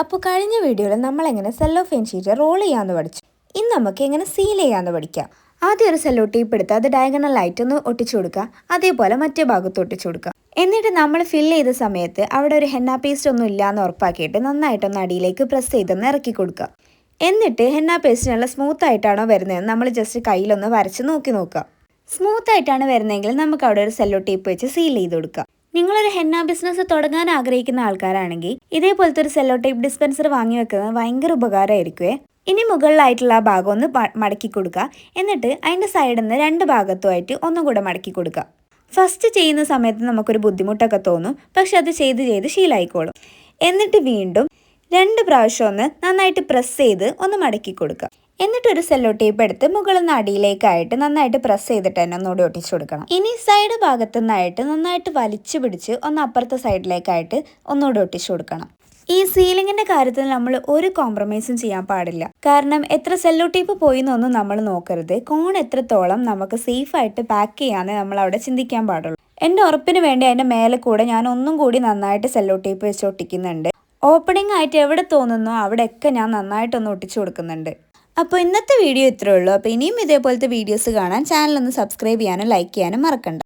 അപ്പോൾ കഴിഞ്ഞ വീഡിയോയിൽ നമ്മൾ എങ്ങനെ സെല്ലോ ഫെയിൻ ഷീറ്റ് റോൾ ചെയ്യാമെന്ന് പഠിച്ചു. ഇന്ന് നമുക്ക് എങ്ങനെ സീൽ ചെയ്യാമെന്ന് പഠിക്കാം. ആദ്യം ഒരു സെല്ലോ ടേപ്പ് എടുത്ത് അത് ഡയഗണൽ ആയിട്ട് ഒന്ന് ഒട്ടിച്ചു കൊടുക്കുക. അതേപോലെ മറ്റേ ഭാഗത്ത് ഒട്ടിച്ചു കൊടുക്കുക. എന്നിട്ട് നമ്മൾ ഫില്ല് ചെയ്ത സമയത്ത് അവിടെ ഒരു ഹെന്ന പേസ്റ്റ് ഒന്നും ഇല്ലാന്ന് ഉറപ്പാക്കിയിട്ട് നന്നായിട്ടൊന്ന് അടിയിലേക്ക് പ്രസ് ചെയ്തൊന്ന് ഇറക്കി കൊടുക്കുക. എന്നിട്ട് ഹെന്ന പേസ്റ്റ് നല്ല സ്മൂത്ത് ആയിട്ടാണോ വരുന്നതെന്ന് നമ്മൾ ജസ്റ്റ് കയ്യിലൊന്ന് വരച്ച് നോക്കി നോക്കുക. സ്മൂത്ത് ആയിട്ടാണ് വരുന്നതെങ്കിൽ നമുക്ക് അവിടെ ഒരു സെല്ലോ ടേപ്പ് വെച്ച് സീൽ ചെയ്ത് കൊടുക്കാം നിങ്ങളൊരു ഹെന്ന ബിസിനസ് തുടങ്ങാൻ ആഗ്രഹിക്കുന്ന ആൾക്കാരാണെങ്കിൽ ഇതേപോലത്തെ ഒരു സെല്ലോ ടൈപ്പ് ഡിസ്പെൻസർ വാങ്ങി വെക്കുന്നത് ഭയങ്കര ഉപകാരമായിരിക്കുമേ ഇനി മുകളിലായിട്ടുള്ള ആ ഭാഗം ഒന്ന് മടക്കി കൊടുക്കുക. എന്നിട്ട് അതിന്റെ സൈഡിൽ നിന്ന് രണ്ട് ഭാഗത്തുമായിട്ട് ഒന്നും കൂടെ മടക്കി കൊടുക്കുക. ഫസ്റ്റ് ചെയ്യുന്ന സമയത്ത് നമുക്കൊരു ബുദ്ധിമുട്ടൊക്കെ തോന്നും. പക്ഷെ അത് ചെയ്ത് ചെയ്ത് ശീലമായിക്കോളും എന്നിട്ട് വീണ്ടും രണ്ട് പ്രാവശ്യം ഒന്ന് നന്നായിട്ട് പ്രസ് ചെയ്ത് ഒന്ന് മടക്കി കൊടുക്കുക. എന്നിട്ട് ഒരു സെല്ലോ ടേപ്പ് എടുത്ത് മുകളിൽ നിന്ന് അടിയിലേക്കായിട്ട് നന്നായിട്ട് പ്രസ് ചെയ്തിട്ട് തന്നെ ഒന്നുകൂടി ഒട്ടിച്ചു കൊടുക്കണം. ഇനി സൈഡ് ഭാഗത്തു നിന്നായിട്ട് നന്നായിട്ട് വലിച്ചു പിടിച്ച് ഒന്ന് അപ്പുറത്തെ സൈഡിലേക്കായിട്ട് ഒന്നുകൂടി ഒട്ടിച്ചു കൊടുക്കണം. ഈ സീലിങ്ങിന്റെ കാര്യത്തിൽ നമ്മൾ ഒരു കോംപ്രമൈസും ചെയ്യാൻ പാടില്ല. കാരണം എത്ര സെല്ലോ ടേപ്പ് പോയി എന്നൊന്നും നമ്മൾ നോക്കരുത്. കോൺ എത്രത്തോളം നമുക്ക് സേഫ് ആയിട്ട് പാക്ക് ചെയ്യാന്ന് നമ്മൾ അവിടെ ചിന്തിക്കാൻ പാടുള്ളൂ. എന്റെ ഉറപ്പിന് വേണ്ടി അതിന്റെ മേലെ കൂടെ ഞാൻ ഒന്നും കൂടി നന്നായിട്ട് സെല്ലോ ടേപ്പ് വെച്ച് ഒട്ടിക്കുന്നുണ്ട്. ഓപ്പണിംഗ് ആയിട്ട് എവിടെ തോന്നുന്നോ അവിടെയൊക്കെ ഞാൻ നന്നായിട്ടൊന്ന് ഒട്ടിച്ചു കൊടുക്കുന്നുണ്ട്. അപ്പോൾ ഇന്നത്തെ വീഡിയോ ഇത്രയേ ഉള്ളൂ. അപ്പോൾ ഇനിയും ഇതേപോലത്തെ വീഡിയോസ് കാണാൻ ചാനൽ ഒന്ന് സബ്സ്ക്രൈബ് ചെയ്യാനും ലൈക്ക് ചെയ്യാനും മറക്കണ്ട.